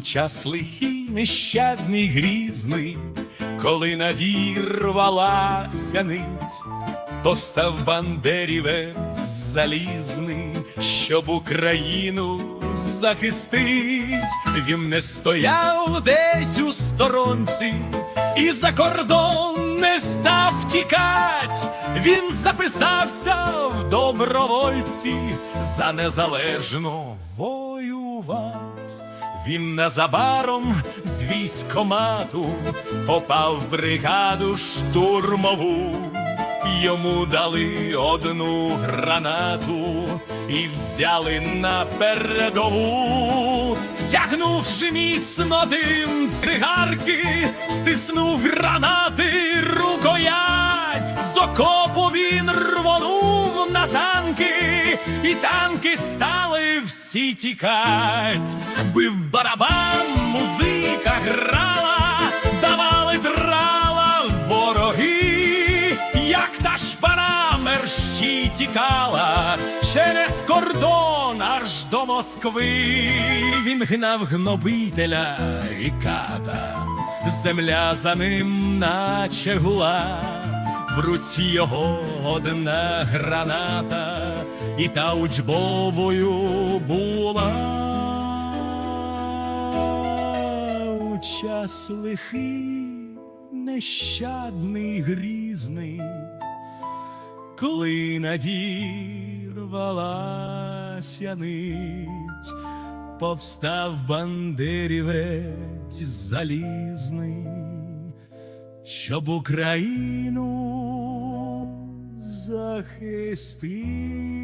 час лихий, нещадний, грізний, коли надірвалася нить, то став бандерівець залізний, щоб Україну захистить. Він не стояв десь у сторонці і за кордон не став тікать. Він записався в добровольці за незалежно воювать. Він незабаром з військомату попав в бригаду штурмову. Йому дали одну гранату і взяли на передову, втягнувши міцно дим цигарки, стиснув гранати з окопу він рвонув на танки, і танки стали всі тікать, бив барабан, музика грала, давали драла вороги, як та шпана мерщі тікала через кордон аж до Москви. Він гнав гнобителя і ката, земля за ним, наче гула. В руці його одна граната, і та учбовою була. У час лихий, нещадний, грізний, коли надірвалася нить, повстав бандерівець залізний, щоб Україну захистити.